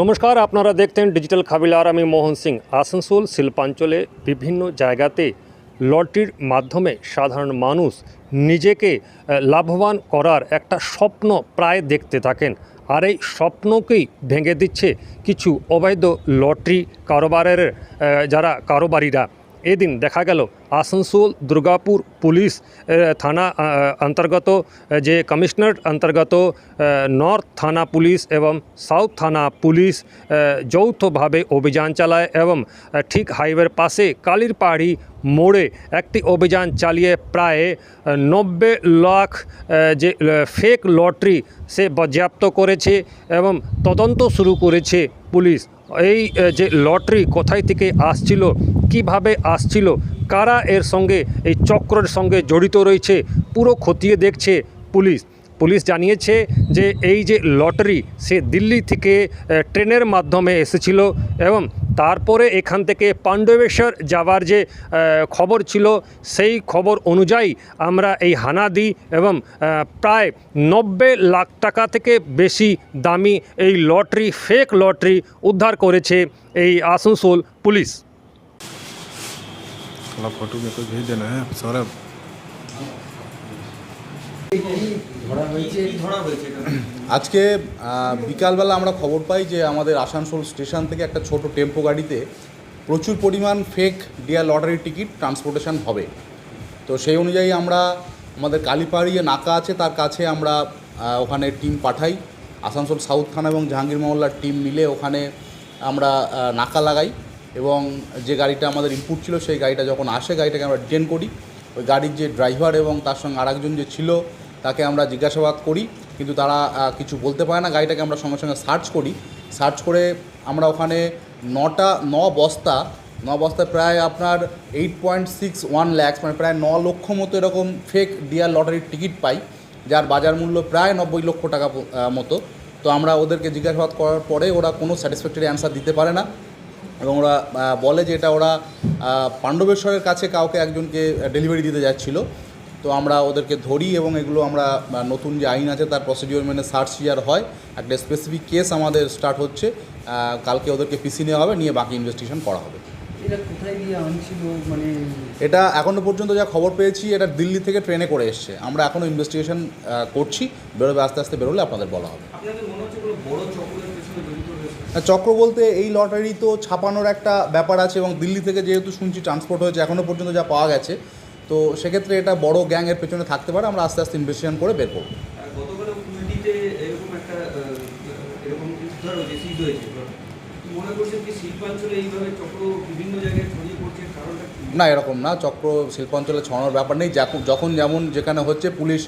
নমস্কার, আপনারা দেখতেন ডিজিটাল খাবিলার। আমি মোহন সিং। আসানসোল, শিল্পাঞ্চলে বিভিন্ন জায়গাতে লটারির মাধ্যমে সাধারণ মানুষ নিজেকে লাভবান করার একটা স্বপ্ন প্রায় দেখতে থাকেন। আর এই স্বপ্নকেই ভেঙে দিচ্ছে কিছু অবৈধ লটারি কারোবারের যারা কারোবারিরা। এদিন দেখা গেল আসানসোল, দুর্গাপুর পুলিশ থানা অন্তর্গত যে কমিশনার অন্তর্গত নর্থ থানা পুলিশ এবং সাউথ থানা পুলিশ যৌথভাবে অভিযান চালায় এবং ঠিক হাইওয়ের পাশে কালির পাহাড়ি মোড়ে একটি অভিযান চালিয়ে প্রায় নব্বই লাখ যে ফেক লটারি সে বাজেয়াপ্ত করেছে এবং তদন্ত শুরু করেছে পুলিশ। এই যে লটারি কোথায় থেকে আসছিল, কীভাবে আসছিল, কারা এর সঙ্গে, এই চক্রের সঙ্গে জড়িত রয়েছে, পুরো খতিয়ে দেখছে পুলিশ। পুলিশ জানিয়েছে যে এই যে লটারি, সে দিল্লি থেকে ট্রেনের মাধ্যমে এসেছিল এবং তারপরে এখান থেকে পাণ্ডবেশ্বর যাওয়ার যে আহ, খবর ছিল সেই খবর অনুযায়ী আমরা এই হানা দিই এবং আহ, প্রায় নব্বই লাখ টাকা থেকে বেশি দামি এই লটারি ফেক লটারি উদ্ধার করেছে এই আসানসোল পুলিশ थोड़ा फोटो मेरे को भेज देना है सौरभ আজকে বিকালবেলা আমরা খবর পাই যে আমাদের আসানসোল স্টেশন থেকে একটা ছোট টেম্পো গাড়িতে প্রচুর পরিমাণ ফেক ডিয়ার লটারির টিকিট ট্রান্সপোর্টেশন হবে। তো সেই অনুযায়ী আমরা আমাদের কালীপাড়ি যে নাকা আছে, তার কাছে আমরা ওখানে টিম পাঠাই। আসানসোল সাউথ থানা এবং জাহাঙ্গীর মহল্লার টিম মিলে ওখানে আমরা নাকা লাগাই এবং যে গাড়িটা আমাদের ইনপুট ছিল, সেই গাড়িটা যখন আসে, গাড়িটাকে আমরা ডিটেন করি। ওই গাড়ির যে ড্রাইভার এবং তার সঙ্গে আরেকজন যে ছিল তাকে আমরা জিজ্ঞাসাবাদ করি, কিন্তু তারা কিছু বলতে পারে না। গাড়িটাকে আমরা সঙ্গে সঙ্গে সার্চ করি। সার্চ করে আমরা ওখানে নটা, ন বস্তা, ন বস্তায় প্রায় আপনার eight point six one lakhs মানে প্রায় ন লক্ষ মতো এরকম ফেক ডিয়ার লটারির টিকিট পাই, যার বাজার মূল্য প্রায় নব্বই লক্ষ টাকা মতো। তো আমরা ওদেরকে জিজ্ঞাসাবাদ করার পরে ওরা কোনো স্যাটিসফ্যাক্টরি অ্যান্সার দিতে পারে না। এবং ওরা বলে যে এটা ওরা পাণ্ডবেশ্বরের কাছে কাউকে একজনকে ডেলিভারি দিতে যাচ্ছিল। তো আমরা ওদেরকে ধরি এবং এগুলো আমরা নতুন যে আইন আছে তার প্রসিডিওর মেনে সার্চ ইয়ার হয়। একটা স্পেসিফিক কেস আমাদের স্টার্ট হচ্ছে কালকে ওদেরকে পিসি নেওয়া হবে নিয়ে বাকি ইনভেস্টিগেশন করা হবে। এটা মানে এটা এখনও পর্যন্ত যা খবর পেয়েছি এটা দিল্লি থেকে ট্রেনে করে এসছে। আমরা এখনও ইনভেস্টিগেশন করছি বেরোবে আস্তে আস্তে বেরোলে আপনাদের বলা হবে। চক্র বলতে এই লটারি তো ছাপানোর একটা ব্যাপার আছে এবং দিল্লি থেকে যেহেতু শুনছি ট্রান্সপোর্ট হয়েছে এখনও পর্যন্ত যা পাওয়া গেছে তো সেক্ষেত্রে এটা বড় গ্যাংয়ের পেছনে থাকতে পারে আমরা আস্তে আস্তে ইনভেস্টিগেশন করে বের করব। না এরকম না চক্র শিল্পাঞ্চলে ছড়ানোর ব্যাপার নেই যখন যেমন যেখানে হচ্ছে পুলিশ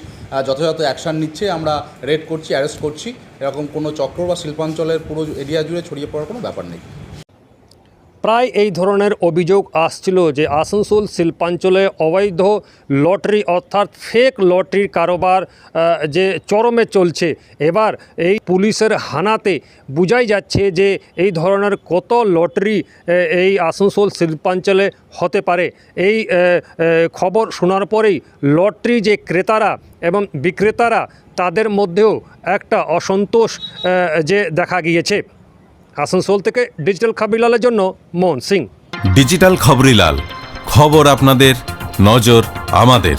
যথাযথ অ্যাকশান নিচ্ছে আমরা রেড করছি অ্যারেস্ট করছি এরকম কোনো চক্র বা শিল্পাঞ্চলের পুরো এরিয়া জুড়ে ছড়িয়ে পড়ার কোনো ব্যাপার নেই। প্রায় এই ধরনের অভিযোগ আসছিল যে আসানসোল শিল্পাঞ্চলে অবৈধ লটারি অর্থাৎ ফেক লটারির কারোবার যে চরমে চলছে। এবার এই পুলিশের হানাতে বোঝাই যাচ্ছে যে এই ধরনের কত লটারি এই আসানসোল শিল্পাঞ্চলে হতে পারে। এই খবর শোনার পরেই লটারি যে ক্রেতারা এবং বিক্রেতারা, তাদের মধ্যেও একটা অসন্তোষ যে দেখা গিয়েছে। আসানসোল থেকে ডিজিটাল খাবিলালের জন্য মোহন সিং। ডিজিটাল খবরিলাল খবর আপনাদের নজর আমাদের।